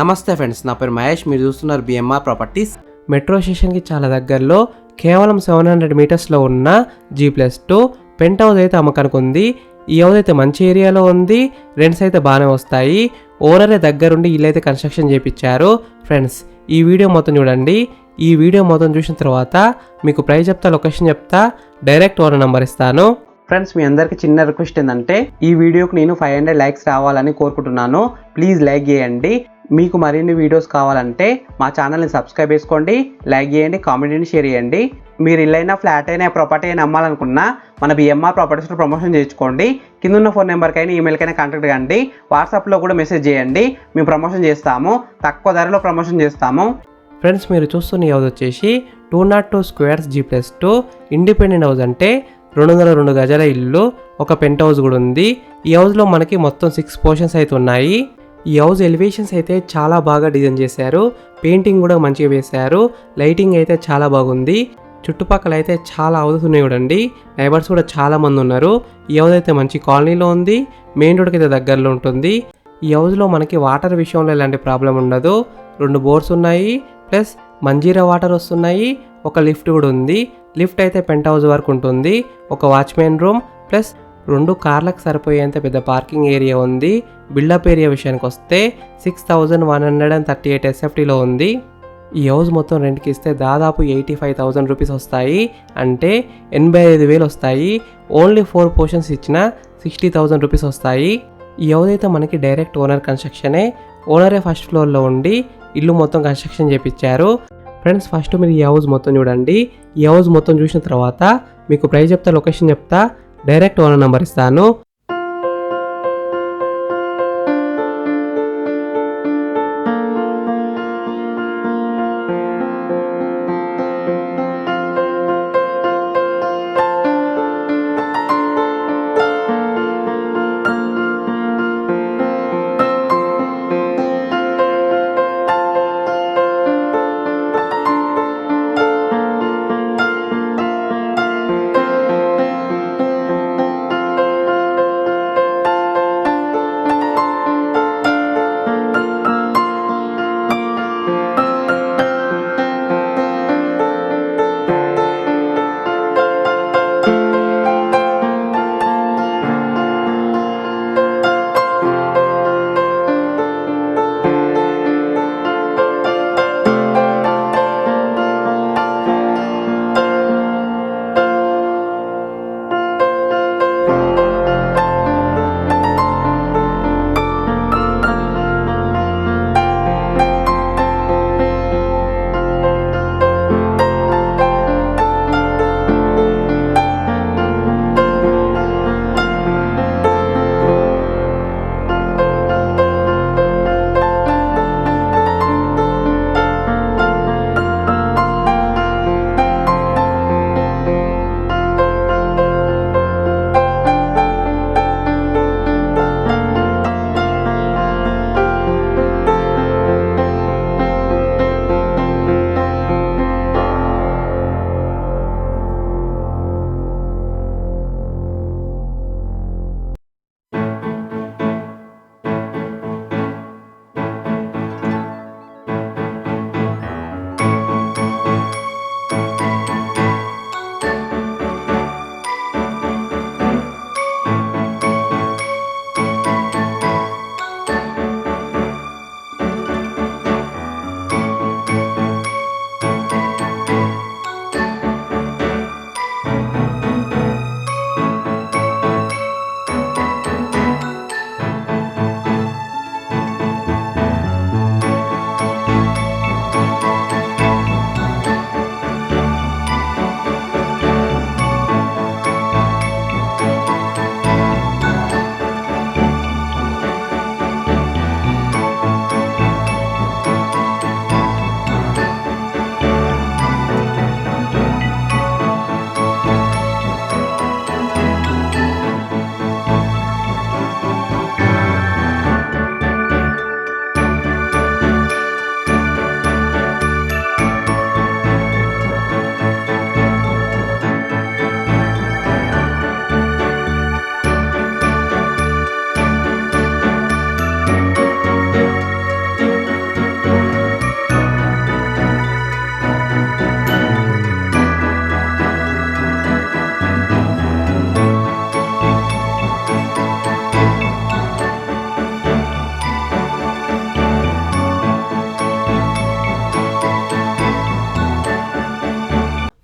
నమస్తే ఫ్రెండ్స్ నా పేరు మహేష్. మీరు చూస్తున్నారు బిఎంఆర్ ప్రాపర్టీస్ మెట్రో స్టేషన్కి చాలా దగ్గరలో కేవలం సెవెన్ హండ్రెడ్ మీటర్స్లో ఉన్న G plus two penthouse అయితే అమ్మకానికి ఉంది ఈ హౌస్ అయితే మంచి ఏరియాలో ఉంది. రెంట్స్ అయితే బాగానే వస్తాయి. ఓనరే దగ్గరుండి ఇల్లు అయితే కన్స్ట్రక్షన్ చేయించారు ఫ్రెండ్స్ ఈ వీడియో మొత్తం చూడండి. ఈ వీడియో మొత్తం చూసిన తర్వాత మీకు ప్రైస్ చెప్తా లొకేషన్ చెప్తా డైరెక్ట్ ఓనర్ నెంబర్ ఇస్తాను. ఫ్రెండ్స్ మీ అందరికి చిన్న రిక్వెస్ట్ ఏంటంటే ఈ వీడియోకి నేను ఫైవ్ హండ్రెడ్ లైక్స్ రావాలని కోరుకుంటున్నాను. ప్లీజ్ లైక్ చేయండి. మీకు మరిన్ని వీడియోస్ కావాలంటే మా ఛానల్ని సబ్స్క్రైబ్ చేసుకోండి లైక్ చేయండి కామెంట్ని షేర్ చేయండి. మీరు ఇల్లైనా ఫ్లాట్ అయినా ప్రాపర్టీ అయినా అమ్మాలనుకున్నా మన బిఎంఆర్ ప్రాపర్టీస్లో ప్రమోషన్ చేయించుకోండి. కింద ఉన్న ఫోన్ నెంబర్కైనా ఈమెయిల్కైనా కాంటాక్ట్ కండి. వాట్సాప్లో కూడా మెసేజ్ చేయండి. మేము ప్రమోషన్ చేస్తాము. తక్కువ ధరలో ప్రమోషన్ చేస్తాము. ఫ్రెండ్స్ మీరు చూస్తున్న హౌస్ వచ్చేసి two not two squares G plus two independent house అంటే రెండు వందల రెండు గజాల ఇల్లు ఒక పెంట్ హౌస్ కూడా ఉంది. ఈ హౌస్లో మనకి మొత్తం సిక్స్ పోర్షన్స్ అయితే ఉన్నాయి. ఈ హౌస్ ఎలివేషన్స్ అయితే చాలా బాగా డిజైన్ చేశారు. పెయింటింగ్ కూడా మంచిగా వేశారు. లైటింగ్ అయితే చాలా బాగుంది. చుట్టుపక్కల అయితే చాలా హౌసెస్ ఉన్నాయి చూడండి. నైబర్స్ కూడా చాలా మంది ఉన్నారు. ఈ హౌస్ అయితే మంచి కాలనీలో ఉంది. మెయిన్ రోడ్కి అయితే దగ్గరలో ఉంటుంది. ఈ హౌస్లో మనకి వాటర్ విషయంలో ఎలాంటి ప్రాబ్లం ఉండదు. రెండు బోర్స్ ఉన్నాయి. ప్లస్ మంజీరా వాటర్ వస్తున్నాయి. ఒక లిఫ్ట్ కూడా ఉంది. లిఫ్ట్ అయితే పెంట్ హౌస్ వరకు ఉంటుంది. ఒక వాచ్మెన్ రూమ్ ప్లస్ రెండు కార్లకు సరిపోయేంత పెద్ద పార్కింగ్ ఏరియా ఉంది. బిల్డప్ ఏరియా విషయానికి వస్తే six thousand one hundred and thirty eight ఎస్ఎఫ్టీలో ఉంది. ఈ హౌస్ మొత్తం రెంట్కి ఇస్తే దాదాపు ఎయిటీ ఫైవ్ థౌజండ్ రూపీస్ వస్తాయి. అంటే ఎనభై ఐదు వేలు వస్తాయి. ఓన్లీ ఫోర్ పోర్షన్స్ ఇచ్చిన సిక్స్టీ థౌజండ్ రూపీస్ వస్తాయి. ఈ హౌస్ అయితే మనకి డైరెక్ట్ ఓనర్ కన్స్ట్రక్షనే. ఓనరే ఫస్ట్ ఫ్లోర్లో ఉండి ఇల్లు మొత్తం కన్స్ట్రక్షన్ చేపించారు ఫ్రెండ్స్ ఫస్ట్ మీరు ఈ హౌస్ మొత్తం చూడండి. ఈ హౌస్ మొత్తం చూసిన తర్వాత మీకు ప్రైస్ చెప్తా లొకేషన్ చెప్తా డైరెక్ట్ ఓనర్ నెంబర్ ఇస్తాను.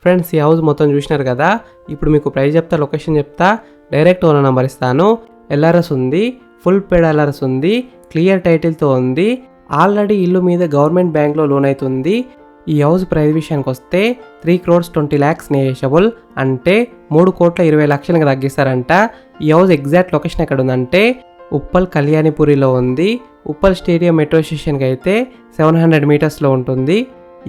ఫ్రెండ్స్ ఈ హౌస్ మొత్తం చూసినారు కదా? ఇప్పుడు మీకు ప్రైస్ చెప్తా లొకేషన్ చెప్తా. డైరెక్ట్ ఓనర్ నెంబర్ ఇస్తాను. ఎల్ఆర్ఎస్ ఉంది ఫుల్ పేడ్ ఎల్ఆర్ఎస్ ఉంది క్లియర్ టైటిల్తో ఉంది. ఆల్రెడీ ఇల్లు మీద గవర్నమెంట్ బ్యాంక్లో లోన్ అవుతుంది ఈ హౌస్ ప్రైస్ విషయానికి వస్తే three crores twenty lakhs negotiable అంటే మూడు కోట్ల ఇరవై లక్షలకు తగ్గిస్తారంట. ఈ హౌస్ ఎగ్జాక్ట్ లొకేషన్ ఎక్కడ ఉందంటే ఉప్పల్ కళ్యాణిపురిలో ఉంది. ఉప్పల్ స్టేడియం మెట్రో స్టేషన్కి అయితే సెవెన్ హండ్రెడ్ మీటర్స్లో ఉంటుంది.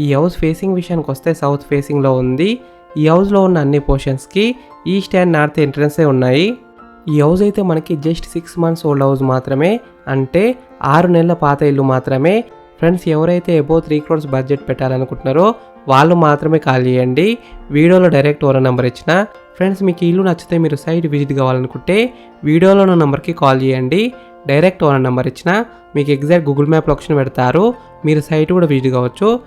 ఈ హౌస్ ఫేసింగ్ విషయానికి వస్తే సౌత్ ఫేసింగ్లో ఉంది. ఈ హౌస్లో ఉన్న అన్ని పోర్షన్స్కి ఈస్ట్ అండ్ నార్త్ ఎంట్రన్సే ఉన్నాయి. ఈ హౌస్ అయితే మనకి just six months old house మాత్రమే అంటే ఆరు నెలల పాత ఇల్లు మాత్రమే. ఫ్రెండ్స్ ఎవరైతే ఎబో త్రీ క్రోర్స్ బడ్జెట్ పెట్టాలనుకుంటున్నారో వాళ్ళు మాత్రమే కాల్ చేయండి. వీడియోలో డైరెక్ట్ ఓనర్ నెంబర్ ఇచ్చిన. ఫ్రెండ్స్ మీకు ఇల్లు నచ్చితే మీరు సైట్ విజిట్ కావాలనుకుంటే వీడియోలో ఉన్న నెంబర్కి కాల్ చేయండి. డైరెక్ట్ ఓనర్ నెంబర్ ఇచ్చిన. మీకు ఎగ్జాక్ట్ గూగుల్ మ్యాప్ లొకేషన్ పెడతారు. మీరు సైట్ కూడా విజిట్ కావచ్చు.